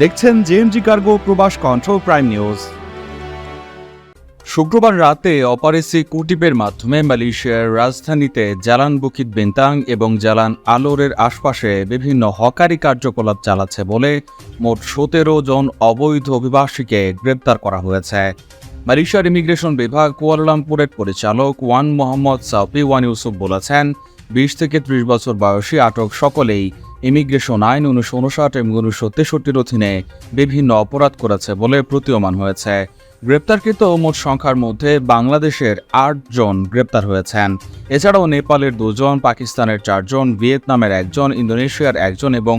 দেখছেন JMG cargo প্রবাস control prime news শুক্রবার রাতে অপারেসি কুটিপের মাধ্যমে মালয়েশিয়ার রাজধানীতে জালান বুকিত বেন্তাং এবং জালান আলোরের আশপাশে বিভিন্ন হকারি কার্যকলাপ চালাচ্ছে বলে মোট সতেরো জন অবৈধ অভিবাসীকে গ্রেপ্তার করা হয়েছে। মালয়েশিয়ার ইমিগ্রেশন বিভাগ কুয়ালালামপুরের পরিচালক Wan Mohammad Saupi Wan Yusuf বলেছেন বিশ থেকে ত্রিশ বছর বয়সী আটক সকলেই ইমিগ্রেশন আইন উনিশশো উনষাট এবং উনিশশো তেষট্টির অধীনে বিভিন্ন অপরাধ করেছে বলে প্রতীয়মান হয়েছে। গ্রেপ্তারকৃত মোট সংখ্যার মধ্যে বাংলাদেশের আটজন গ্রেপ্তার হয়েছেন। এছাড়াও নেপালের দুজন, পাকিস্তানের চারজন, ভিয়েতনামের একজন, ইন্দোনেশিয়ার একজন এবং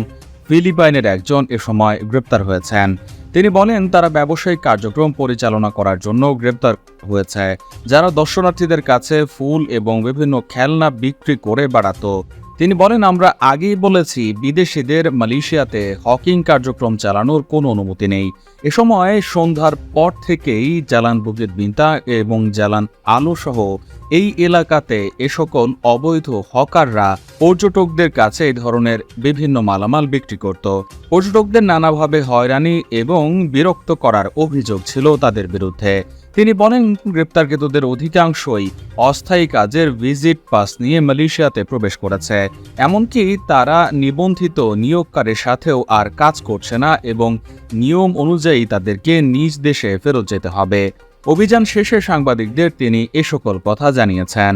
ফিলিপাইনের একজন এ সময় গ্রেপ্তার হয়েছেন। তিনি বলেন, তারা ব্যবসায়িক কার্যক্রম পরিচালনা করার জন্য গ্রেপ্তার হয়েছে, যারা দর্শনার্থীদের কাছে ফুল এবং বিভিন্ন খেলনা বিক্রি করে বেড়াতো। তিনি বলেন, আমরা আগেই বলেছি, বিদেশিদের মালয়েশিয়াতে হকিং কার্যক্রম চালানোর কোনো অনুমতি নেই। এ সময় সন্ধ্যার পর থেকেই জালান বুকিত বিন্তা এবং জালান আলো সহ এই এলাকাতে এ সকল অবৈধ হকাররা পর্যটকদের কাছে এই ধরনের বিভিন্ন মালামাল বিক্রি করত। পর্যটকদের নানাভাবে হয়রানি এবং বিরক্ত করার অভিযোগ ছিল তাদের বিরুদ্ধে। তিনি বলেন, গ্রেপ্তারকৃতদের অধিকাংশই অস্থায়ী কাজের ভিজিট পাস নিয়ে মালয়েশিয়াতে প্রবেশ করেছে। এমনকি তারা নিবন্ধিত নিয়োগকারের সাথেও আর কাজ করছে না এবং নিয়ম অনুযায়ী তাদেরকে নিজ দেশে ফেরত যেতে হবে। অভিযান শেষে সাংবাদিকদের তিনি এ সকল কথা জানিয়েছেন।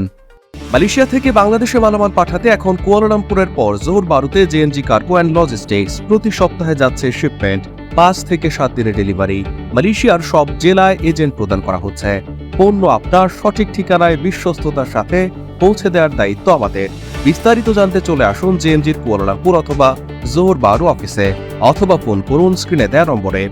মালয়েশিয়া থেকে বাংলাদেশে মালামাল পাঠাতে এখন কুয়ালালামপুরের পর জোর বারুতে জেএনজি কার্গো অ্যান্ড লজিস্টিক্স প্রতি সপ্তাহে যাচ্ছে শিপমেন্ট পাঁচ থেকে সাত দিনের ডেলিভারি মালয়েশিয়ার সব জেলায় এজেন্ট প্রদান করা হচ্ছে। পণ্য আপনার সঠিক ঠিকানায় বিশ্বস্ততার সাথে পৌঁছে দেওয়ার দায়িত্ব আমাদের। বিস্তারিত জানতে চলে আসুন জেএনজির কুয়ালালামপুর অথবা জোহর বারু অফিসে অথবা ফোন করুন স্ক্রিনে দেওয়া নম্বরে।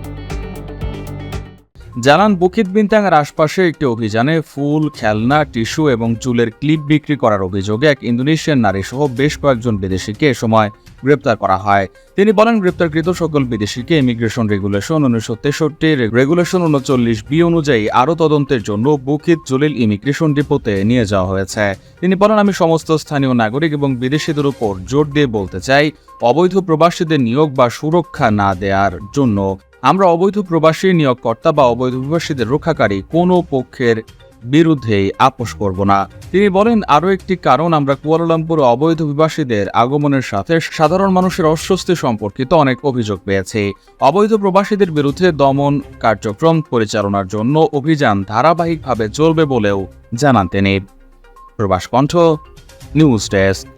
জালান বুকিত বিন্তাঙের আশপাশে একটি অভিযানে ফুল, খেলনা, টিস্যু এবং চুলের ক্লিপ বিক্রি করার অভিযোগে এক ইন্দোনেশিয়ান নারী সহ বেশ কয়েকজন বিদেশিকে এ সময় গ্রেপ্তার করা হয়। তিনি বলেন, গ্রেপ্তারকৃত সকল বিদেশিকে ইমিগ্রেশন রেগুলেশন উনিশশো তেষট্টি রেগুলেশন উনচল্লিশ বি অনুযায়ী আরও তদন্তের জন্য বুকিত জলিল ইমিগ্রেশন ডিপোতে নিয়ে যাওয়া হয়েছে। তিনি বলেন, আমি সমস্ত স্থানীয় নাগরিক এবং বিদেশিদের উপর জোর দিয়ে বলতে চাই, অবৈধ প্রবাসীদের নিয়োগ বা সুরক্ষা না দেওয়ার জন্য। আমরা অবৈধ প্রবাসী নিয়োগকর্তা বা অবৈধ প্রবাসীদের রক্ষাকারী কোনো পক্ষের বিরুদ্ধেই আপোষ করব না। তিনি বলেন, আরও একটি কারণ, আমরা কুয়ালালামপুরে অবৈধ অভিবাসীদের আগমনের সাথে সাধারণ মানুষের অস্বস্তি সম্পর্কিত অনেক অভিযোগ পেয়েছে। অবৈধ প্রবাসীদের বিরুদ্ধে দমন কার্যক্রম পরিচালনার জন্য অভিযান ধারাবাহিকভাবে চলবে বলেও জানান তিনি। প্রবাস কণ্ঠ, নিউজ ডেস্ক।